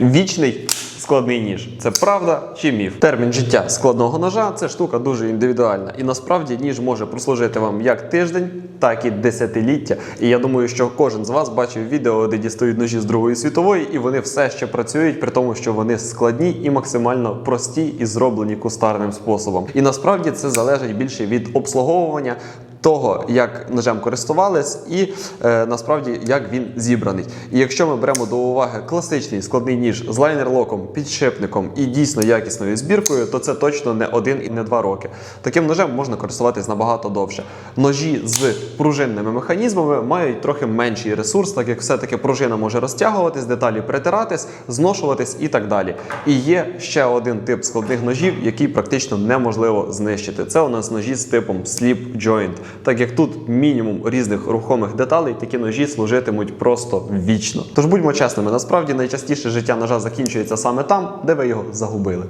Вічний складний ніж це правда чи міф? Термін життя складного ножа це штука дуже індивідуальна. І насправді ніж може прослужити вам як тиждень, так і десятиліття. І я думаю, що кожен з вас бачив відео, де дістають ножі з Другої світової, і вони все ще працюють, при тому, що вони складні і максимально прості і зроблені кустарним способом. І насправді це залежить більше від обслуговування того, як ножем користувались, і е, насправді як він зібраний. І якщо ми беремо до уваги класичний складний ніж з лайнер-локом, підшипником і дійсно якісною збіркою, то це точно не один і не два роки. Таким ножем можна користуватись набагато довше. Ножі з пружинними механізмами мають трохи менший ресурс, так як все-таки пружина може розтягуватись, деталі притиратись, зношуватись і так далі. І є ще один тип складних ножів, який практично неможливо знищити. Це у нас ножі з типом slip joint. Так як тут мінімум різних рухомих деталей, такі ножі служитимуть просто вічно. Тож будьмо чесними, насправді найчастіше життя ножа закінчується саме там, де ви його загубили.